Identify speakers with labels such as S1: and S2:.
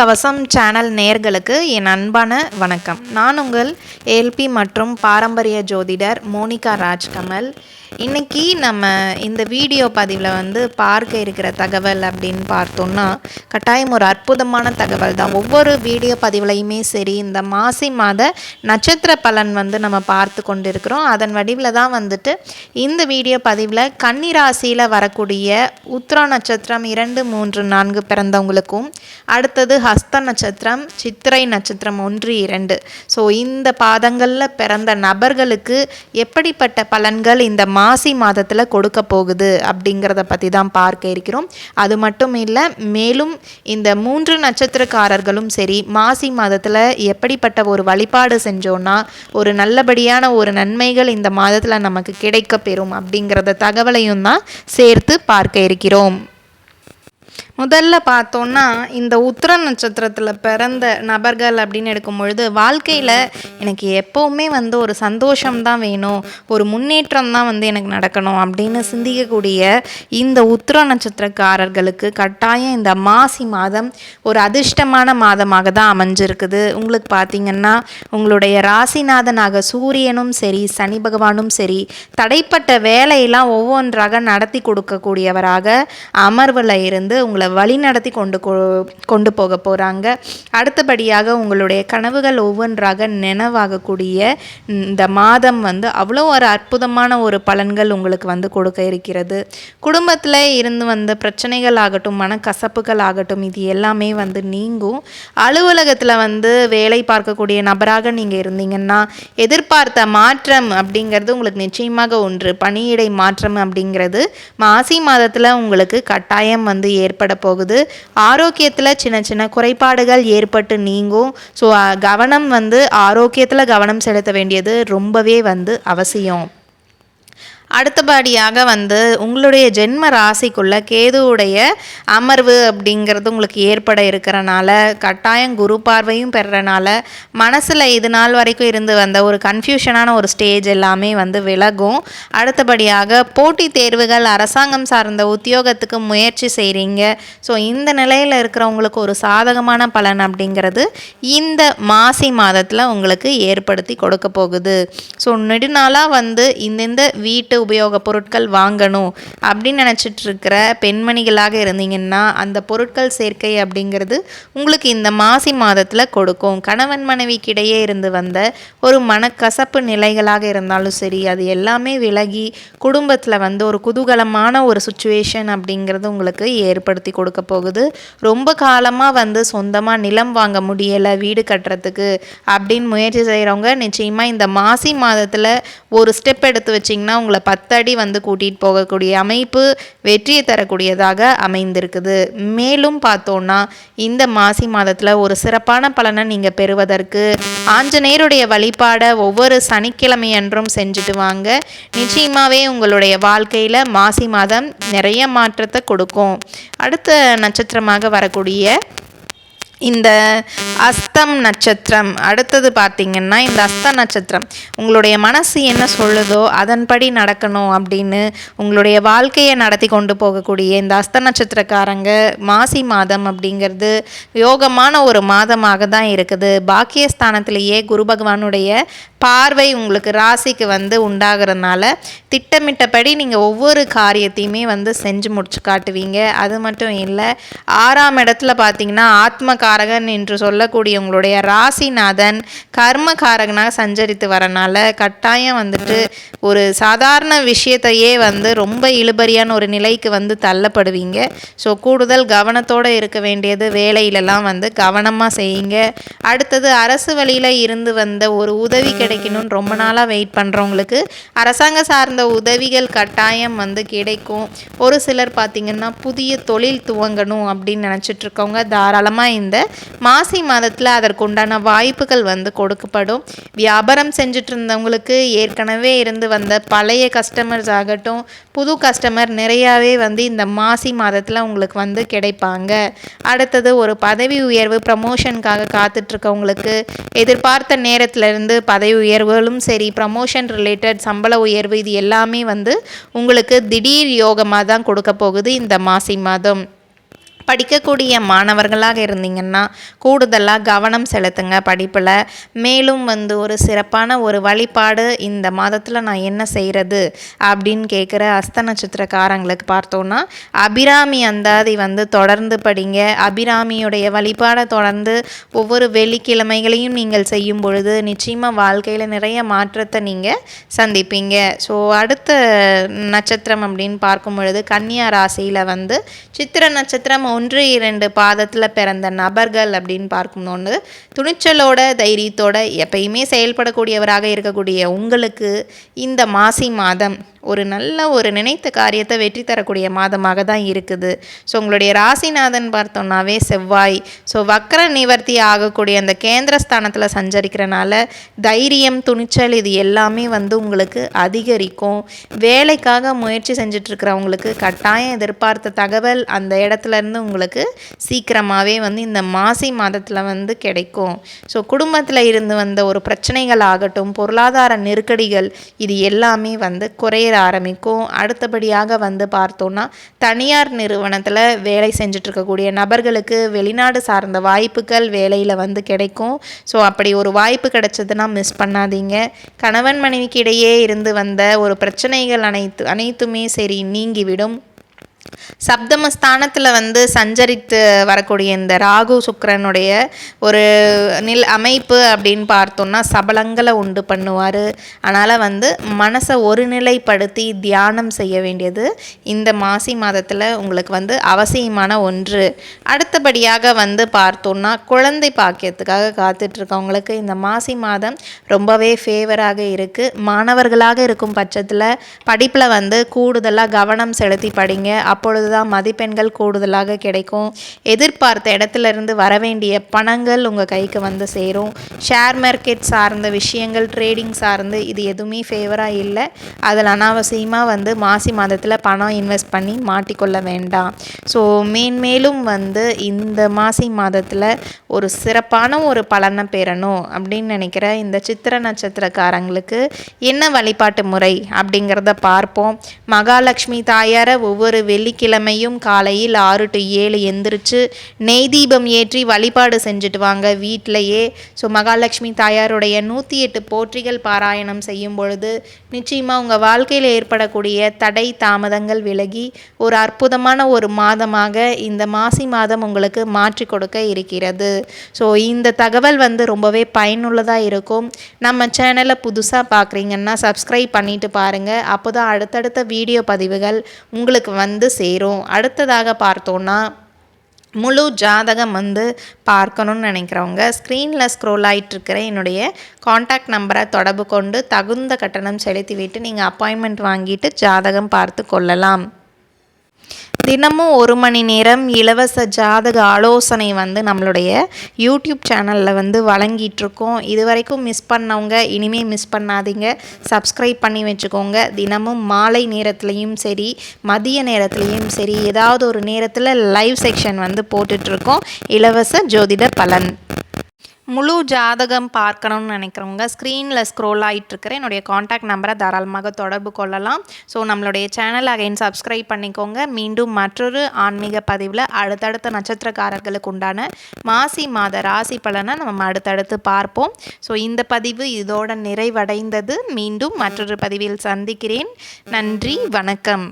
S1: கவசம் சேனல் நேர்களுக்கு என் அன்பான வணக்கம். நான் உங்கள் ஏல்பி மற்றும் பாரம்பரிய ஜோதிடர் மோனிகா ராஜ்கமல். இன்றைக்கி நம்ம இந்த வீடியோ பதிவில் வந்து பார்க்க இருக்கிற தகவல் அப்படின்னு பார்த்தோம்னா கட்டாயம் ஒரு அற்புதமான தகவல் தான். ஒவ்வொரு வீடியோ பதிவுலையுமே சரி இந்த மாசி மாத நட்சத்திர பலன் வந்து நம்ம பார்த்து கொண்டு இருக்கிறோம் அதன் வடிவில் தான் வந்துட்டு இந்த வீடியோ பதிவில் கன்னிராசியில் வரக்கூடிய உத்ரா நட்சத்திரம் இரண்டு மூன்று நான்கு பிறந்தவங்களுக்கும் அடுத்தது ஹஸ்த நட்சத்திரம் சித்திரை நட்சத்திரம் ஒன்று இரண்டு. ஸோ இந்த பாதங்களில் பிறந்த நபர்களுக்கு எப்படிப்பட்ட பலன்கள் இந்த மாசி மாதத்தில் கொடுக்க போகுது அப்படிங்கிறத பற்றி தான் பார்க்க இருக்கிறோம். அது மட்டும் இல்லை மேலும் இந்த மூன்று நட்சத்திரக்காரர்களும் சரி மாசி மாதத்தில் எப்படிப்பட்ட ஒரு வழிபாடு செஞ்சோன்னா ஒரு நல்லபடியான ஒரு நன்மைகள் இந்த மாதத்தில் நமக்கு கிடைக்க பெறும் அப்படிங்கிறத தகவலையும் தான் சேர்த்து பார்க்க இருக்கிறோம். முதல்ல பார்த்தோன்னா இந்த உத்திர நட்சத்திரத்தில் பிறந்த நபர்கள் அப்படின்னு எடுக்கும் பொழுது வாழ்க்கையில் எனக்கு எப்போவுமே வந்து ஒரு சந்தோஷம் தான் வேணும். ஒரு முன்னேற்றம் தான் வந்து எனக்கு நடக்கணும் அப்படின்னு சிந்திக்கக்கூடிய இந்த உத்திர நட்சத்திரக்காரர்களுக்கு கட்டாயம் இந்த மாசி மாதம் ஒரு அதிர்ஷ்டமான மாதமாக தான் அமைஞ்சிருக்குது. உங்களுக்கு பார்த்தீங்கன்னா உங்களுடைய ராசிநாதனாக சூரியனும் சரி சனி பகவானும் சரி தடைப்பட்ட வேலையெல்லாம் ஒவ்வொன்றாக நடத்தி கொடுக்கக்கூடியவராக அமர்வில் இருந்து உங்களை வழி நடத்தி கொண்டு கொண்டு போக போகிறாங்க அடுத்தபடியாக உங்களுடைய கனவுகள் ஒவ்வொன்றாக நினைவாகக்கூடிய இந்த மாதம் வந்து அவ்வளோ ஒரு அற்புதமான ஒரு பலன்கள் உங்களுக்கு வந்து கொடுக்க இருக்கிறது. குடும்பத்தில் இருந்து வந்த பிரச்சனைகள் ஆகட்டும் மனக்கசப்புகள் ஆகட்டும் இது எல்லாமே வந்து நீங்கும். அலுவலகத்தில் வந்து வேலை பார்க்கக்கூடிய நபராக நீங்கள் இருந்தீங்கன்னா எதிர்பார்த்த மாற்றம் அப்படிங்கிறது உங்களுக்கு நிச்சயமாக ஒன்று. பணியிடை மாற்றம் அப்படிங்கிறது மாசி மாதத்தில் உங்களுக்கு கட்டாயம் வந்து ஏற்பட போகுது ஆரோக்கியத்தில் சின்ன சின்ன குறைபாடுகள் ஏற்பட்டு நீங்கும். ஸோ கவனம் வந்து ஆரோக்கியத்தில் கவனம் செலுத்த வேண்டியது ரொம்பவே வந்து அவசியம். அடுத்தபடியாக வந்து உங்களுடைய ஜென்ம ராசிக்குள்ளே கேதுவுடைய அமர்வு அப்படிங்கிறது உங்களுக்கு ஏற்பட இருக்கிறனால கட்டாயம் குரு பார்வையும் பெறனால மனசில் இது நாள் வரைக்கும் இருந்து வந்த ஒரு கன்ஃபியூஷனான ஒரு ஸ்டேஜ் எல்லாமே வந்து விலகும். அடுத்தபடியாக போட்டி தேர்வுகள் அரசாங்கம் சார்ந்த உத்தியோகத்துக்கு முயற்சி செய்கிறீங்க ஸோ இந்த நிலையில் இருக்கிறவங்களுக்கு ஒரு சாதகமான பலன் அப்படிங்கிறது இந்த மாசி மாதத்தில் உங்களுக்கு ஏற்படுத்தி கொடுக்க போகுது. ஸோ நெடுநாளாக வந்து இந்தந்த வீட்டு உபயோகப் பொருட்கள் வாங்கணும் அப்படின்னு நினச்சிட்ருக்கிற பெண்மணிகளாக இருந்தீங்கன்னா அந்த பொருட்கள் சேர்க்கை அப்படிங்கிறது உங்களுக்கு இந்த மாசி மாதத்தில் கொடுக்கும். கணவன் மனைவிக்கிடையே இருந்து வந்த ஒரு மனக்கசப்பு நிலைகளாக இருந்தாலும் சரி அது எல்லாமே விலகி குடும்பத்தில் வந்து ஒரு குதூகலமான ஒரு சுச்சுவேஷன் அப்படிங்கிறது உங்களுக்கு ஏற்படுத்தி கொடுக்க போகுது. ரொம்ப காலமாக வந்து சொந்தமாக நிலம் வாங்க முடியலை வீடு கட்டுறதுக்கு அப்படின்னு முயற்சி செய்கிறவங்க நிச்சயமாக இந்த மாசி மாதத்தில் ஒரு ஸ்டெப் எடுத்து வச்சிங்கன்னா உங்களை பத்தடி வந்து கூட்டிகிட்டு போகக்கூடிய அமைப்பு வெற்றியை தரக்கூடியதாக அமைந்திருக்குது. மேலும் பார்த்தோன்னா இந்த மாசி மாதத்தில் ஒரு சிறப்பான பலனை நீங்கள் பெறுவதற்கு ஆஞ்சநேயருடைய வழிபாடை ஒவ்வொரு சனிக்கிழமை அன்றும் செஞ்சுட்டு வாங்க. நிச்சயமாகவே உங்களுடைய வாழ்க்கையில் மாசி மாதம் நிறைய மாற்றத்தை கொடுக்கும். அடுத்த நட்சத்திரமாக வரக்கூடிய இந்த அஸ்தம் நட்சத்திரம் அடுத்தது பார்த்திங்கன்னா இந்த அஸ்த நட்சத்திரம் உங்களுடைய மனசு என்ன சொல்லுதோ அதன்படி நடக்கணும் அப்படின்னு உங்களுடைய வாழ்க்கையை நடத்தி கொண்டு போகக்கூடிய இந்த அஸ்த நட்சத்திரக்காரங்க மாசி மாதம் அப்படிங்கிறது யோகமான ஒரு மாதமாக தான் இருக்குது. பாக்கியஸ்தானத்திலேயே குரு பகவானுடைய பார்வை உங்களுக்கு ராசிக்கு வந்து உண்டாகிறதுனால திட்டமிட்டபடி நீங்கள் ஒவ்வொரு காரியத்தையுமே வந்து செஞ்சு முடிச்சு காட்டுவீங்க. அது மட்டும் இல்லை ஆறாம் இடத்துல பார்த்தீங்கன்னா ஆத்ம காரகன் என்று சொல்லக்கூடிய உங்களுடைய ராசிநாதன் கர்ம காரகனாக சஞ்சரித்து வரனால கட்டாயம் வந்துட்டு ஒரு சாதாரண விஷயத்தையே வந்து ரொம்ப இழுபறியான ஒரு நிலைக்கு வந்து தள்ளப்படுவீங்க. ஸோ கூடுதல் கவனத்தோடு இருக்க வேண்டியது வேலையிலலாம் வந்து கவனமாக செய்யுங்க. அடுத்தது அரசு வழியில் இருந்து வந்த ஒரு உதவி கிடைக்கணும்னு ரொம்ப நாளாக வெயிட் பண்ணுறவங்களுக்கு அரசாங்க சார்ந்த உதவிகள் கட்டாயம் வந்து கிடைக்கும். ஒரு சிலர் பார்த்திங்கன்னா புதிய தொழில் துவங்கணும் அப்படின்னு நினச்சிட்ருக்கவங்க. தாராளமாக இந்த மாசி மாதத்தில் அதற்குண்டான வாய்ப்புகள் வந்து கொடுக்கப்படும். வியாபாரம் செஞ்சுட்டு இருந்தவங்களுக்கு ஏற்கனவே இருந்து வந்த பழைய கஸ்டமர்ஸ் ஆகட்டும் புது கஸ்டமர் நிறையாவே வந்து இந்த மாசி மாதத்தில் உங்களுக்கு வந்து கிடைப்பாங்க. அடுத்தது ஒரு பதவி உயர்வு ப்ரமோஷனுக்காக காத்துட்ருக்கவங்களுக்கு எதிர்பார்த்த நேரத்திலிருந்து பதவி உயர்வுகளும் சரி ப்ரமோஷன் ரிலேட்டட் சம்பள உயர்வு இது எல்லாமே வந்து உங்களுக்கு திடீர் யோகமாக தான் கொடுக்க போகுது இந்த மாசி மாதம். படிக்கக்கூடிய மாணவர்களாக இருந்தீங்கன்னா கூடுதலாக கவனம் செலுத்துங்க படிப்பில். மேலும் வந்து ஒரு சிறப்பான ஒரு வழிபாடு இந்த மாதத்தில் நான் என்ன செய்கிறது அப்படின்னு கேட்குற அஸ்த நட்சத்திரக்காரங்களுக்கு பார்த்தோன்னா அபிராமி அந்தாதி வந்து தொடர்ந்து படிங்க. அபிராமியுடைய வழிபாடை தொடர்ந்து ஒவ்வொரு வெள்ளிக்கிழமைகளையும் நீங்கள் செய்யும் பொழுது நிச்சயமாக வாழ்க்கையில் நிறைய மாற்றத்தை நீங்கள் சந்திப்பீங்க. ஸோ அடுத்த நட்சத்திரம் அப்படின்னு பார்க்கும் பொழுது கன்னியா ராசியில் வந்து சித்திர நட்சத்திரம் ஒன்று இரண்டு பாதத்தில் பிறந்த நபர்கள் அப்படின்னு பார்க்கணும்னு துணிச்சலோட தைரியத்தோட எப்பயுமே செயல்படக்கூடியவராக இருக்கக்கூடிய உங்களுக்கு இந்த மாசி மாதம் ஒரு நல்ல ஒரு நினைத்த காரியத்தை வெற்றி தரக்கூடிய மாதமாக தான் இருக்குது. ஸோ உங்களுடைய ராசிநாதன் பார்த்தோம்னாவே செவ்வாய். ஸோ வக்கர நிவர்த்தி ஆகக்கூடிய அந்த கேந்திர ஸ்தானத்தில் சஞ்சரிக்கிறனால தைரியம் துணிச்சல் இது எல்லாமே வந்து உங்களுக்கு அதிகரிக்கும். வேலைக்காக முயற்சி செஞ்சிட்ருக்கிறவங்களுக்கு கட்டாயம் எதிர்பார்த்த தகவல் அந்த இடத்துலேருந்து உங்களுக்கு சீக்கிரமாகவே வந்து இந்த மாசி மாதத்தில் வந்து கிடைக்கும். ஸோ குடும்பத்தில் இருந்து வந்த ஒரு பிரச்சனைகள் ஆகட்டும் பொருளாதார நெருக்கடிகள் இது எல்லாமே வந்து குறையிற ஆரம்பிக்கும். அடுத்தபடியாக வந்து பார்த்தோன்னா தனியார் நிறுவனத்தில் வேலை செஞ்சிட்ருக்கக்கூடிய நபர்களுக்கு வெளிநாடு சார்ந்த வாய்ப்புகள் வேலையில் வந்து கிடைக்கும். ஸோ அப்படி ஒரு வாய்ப்பு கிடைச்சதுன்னா மிஸ் பண்ணாதீங்க. கணவன் மனைவிக்கு இடையே இருந்து வந்த ஒரு பிரச்சனைகள் அனைத்து அனைத்துமே சரி நீங்கிவிடும். சப்தமஸ்தானத்தில் வந்து சஞ்சரித்து வரக்கூடிய இந்த ராகு சுக்கரனுடைய ஒரு நில் அமைப்பு அப்படின்னு பார்த்தோம்னா சபலங்களை உண்டு பண்ணுவார். அதனால் வந்து மனசை ஒருநிலைப்படுத்தி தியானம் செய்ய வேண்டியது இந்த மாசி மாதத்தில் உங்களுக்கு வந்து அவசியமான ஒன்று. அடுத்தபடியாக வந்து பார்த்தோம்னா குழந்தை பாக்கியத்துக்காக காத்துட்ருக்கவங்களுக்கு இந்த மாசி மாதம் ரொம்பவே ஃபேவராக இருக்குது மாணவர்களாக இருக்கும் பட்சத்தில் படிப்பில் வந்து கூடுதலாக கவனம் செலுத்தி படிங்க. அப்பொழுது தான் மதிப்பெண்கள் கூடுதலாக கிடைக்கும். எதிர்பார்த்த இடத்துல இருந்து வர வேண்டிய பணங்கள் உங்கள் கைக்கு வந்து சேரும். ஷேர் மார்க்கெட் சார்ந்த விஷயங்கள் ட்ரேடிங் சார்ந்து இது எதுவுமே ஃபேவராக இல்லை. அதில் அனாவசியமாக வந்து மாசி மாதத்தில் பணம் இன்வெஸ்ட் பண்ணி மாட்டிக்கொள்ள வேண்டாம். ஸோ மேன்மேலும் வந்து இந்த மாசி மாதத்தில் ஒரு சிறப்பான ஒரு பலனை பெறணும் அப்படின்னு நினைக்கிற இந்த சித்திர நட்சத்திரக்காரங்களுக்கு என்ன வழிபாட்டு முறை அப்படிங்கிறத பார்ப்போம். மகாலட்சுமி தாயாரை ஒவ்வொரு வெள்ளிக்கிழமை வெள்ளிக்கிழமையும் காலையில் ஆறு டு ஏழு எந்திரிச்சு நெய் தீபம் ஏற்றி வழிபாடு செஞ்சுட்டு வாங்க வீட்டிலையே. ஸோ மகாலட்சுமி தாயாருடைய நூற்றி எட்டு போற்றிகள் பாராயணம் செய்யும் பொழுது நிச்சயமாக உங்கள் வாழ்க்கையில் ஏற்படக்கூடிய தடை தாமதங்கள் விலகி ஒரு அற்புதமான ஒரு மாதமாக இந்த மாசி மாதம் உங்களுக்கு மாற்றி கொடுக்க இருக்கிறது. ஸோ இந்த தகவல் வந்து ரொம்பவே பயனுள்ளதாக இருக்கும். நம்ம சேனலை புதுசாக பார்க்குறீங்கன்னா சப்ஸ்கிரைப் பண்ணிட்டு பாருங்கள் அப்போ தான் அடுத்தடுத்த வீடியோ பதிவுகள் உங்களுக்கு வந்து சே சேரும். அடுத்ததாக பார்த்தோன்னா முழு ஜாதகம் வந்து பார்க்கணுன்னு நினைக்கிறவங்க ஸ்க்ரீனில் ஸ்க்ரோல் ஆகிட்டுருக்கிற என்னுடைய காண்டாக்ட் நம்பரை தொடர்பு கொண்டு தகுந்த கட்டணம் செலுத்திவிட்டு நீங்கள் அப்பாயின்மெண்ட் வாங்கிட்டு ஜாதகம் பார்த்து கொள்ளலாம். தினமும் ஒரு மணி நேரம் இலவச ஜாதக ஆலோசனை வந்து நம்மளுடைய யூடியூப் சேனலில் வந்து வழங்கிட்டுருக்கோம். இது வரைக்கும் மிஸ் பண்ணவங்க இனிமேல் மிஸ் பண்ணாதீங்க. சப்ஸ்கிரைப் பண்ணி வச்சுக்கோங்க. தினமும் மாலை நேரத்துலையும் சரி மதிய நேரத்துலையும் சரி ஏதாவது ஒரு நேரத்தில் லைவ் செக்ஷன் வந்து போட்டுட்ருக்கோம் இலவச ஜோதிட பலன். முழு ஜாதகம் பார்க்கணும்னு நினைக்கிறவங்க ஸ்க்ரீனில் ஸ்க்ரோல் ஆகிட்டுருக்கிற என்னுடைய காண்டாக்ட் நம்பரை தாராளமாக தொடர்பு கொள்ளலாம். ஸோ நம்மளுடைய சேனல் அகைன் சப்ஸ்கிரைப் பண்ணிக்கோங்க. மீண்டும் மற்றொரு ஆன்மீக பதிவில் அடுத்தடுத்த நட்சத்திரக்காரர்களுக்கு உண்டான மாசி மாத ராசி பலனை நம்ம அடுத்தடுத்து பார்ப்போம். ஸோ இந்த பதிவு இதோட நிறைவடைந்தது. மீண்டும் மற்றொரு பதிவில் சந்திக்கிறேன். நன்றி வணக்கம்.